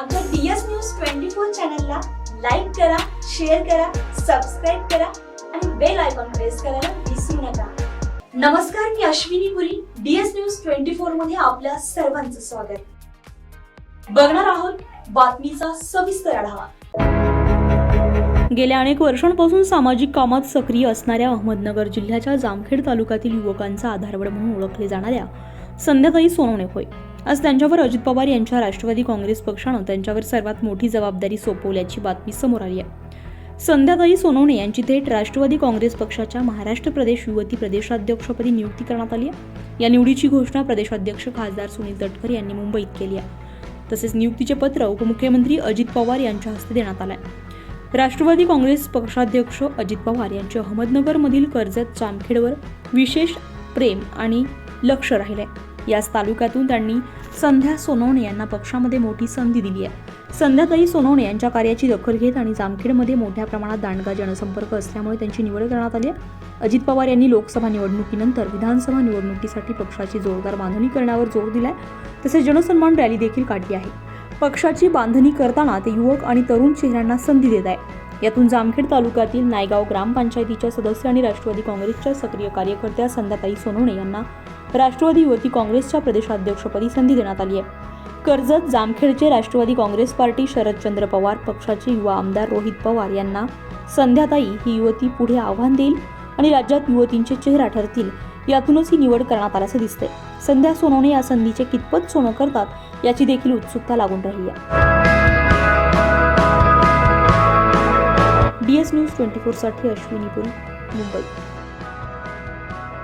आमच्या D S news twenty four चॅनलला like करा शेअर करा सबस्क्राईब करा आणि बेल आयकॉन प्रेस करायला विसरू नका. नमस्कार मी Ashwini Puri D S news twenty फोरमध्ये आपल्या सर्वांचं स्वागत. बघणार आहोत बातमीचा सविस्तर आढावा. गेल्या अनेक वर्षांपासून सामाजिक कामात सक्रिय असणाऱ्या अहमदनगर जिल्ह्याच्या जामखेड तालुक्यातील युवकांचा आधारवड म्हणून ओळखले जाणाऱ्या संध्याताई सोनवणे होय. आज त्यांच्यावर अजित पवार यांच्या राष्ट्रवादी काँग्रेस पक्षानं त्यांच्यावर सर्वात मोठी जबाबदारी सोपवल्याची बातमी समोर आली आहे. संध्याताई सोनवणे यांची थेट राष्ट्रवादी काँग्रेस पक्षाच्या महाराष्ट्र प्रदेश युवती प्रदेशाध्यक्षपदी नियुक्ती करण्यात आली आहे. या निवडीची घोषणा प्रदेशाध्यक्ष खासदार सुनील तटकरे यांनी मुंबईत केली आहे. तसेच नियुक्तीचे पत्र उपमुख्यमंत्री अजित पवार यांच्या हस्ते देण्यात आलं आहे राष्ट्रवादी काँग्रेस पक्षाध्यक्ष अजित पवार यांचे अहमदनगरमधील कर्जत जामखेडवर विशेष प्रेम आणि लक्ष राहिले याच तालुक्यातून त्यांनी संध्या सोनवणे यांना पक्षामध्ये मोठी संधी दिली आहे. संध्याताई सोनवणे यांच्या कार्याची दखल घेत आणि जामखेडमध्ये मोठ्या प्रमाणात दांडगा जनसंपर्क असल्यामुळे त्यांची निवड करण्यात आली आहे. अजित पवार यांनी लोकसभा निवडणुकीनंतर विधानसभा निवडणुकीसाठी पक्षाची जोरदार बांधणी करण्यावर जोर दिलाय. तसेच जनसन्मान रॅली देखील काढली आहे. पक्षाची बांधणी करताना ते युवक आणि तरुण चेहऱ्यांना संधी देत आहे यातून जामखेड तालुक्यातील नायगाव ग्रामपंचायतीच्या सदस्य आणि राष्ट्रवादी काँग्रेसच्या सक्रिय कार्यकर्त्या संध्याताई सोनवणे यांना राष्ट्रवादी युवती काँग्रेसच्या प्रदेशाध्यक्षपदी संधी देण्यात आली आहे. कर्जत जामखेडचे राष्ट्रवादी काँग्रेस पार्टी शरदचंद्र पवार पक्षाचे युवा आमदार रोहित पवार यांना संध्याताई ही युवती पुढे आव्हान देईल आणि राज्यात युवतींचे चेहरा ठरतील यातूनच ही निवड करण्यात आल्याचं दिसतंय. संध्या सोनवणे या संधीचे कितपत सोनं करतात याची देखील उत्सुकता लागून राहिली आहे. डीएस न्यूज ट्वेंटी फोरसाठी अश्विनीपुरी मुंबई.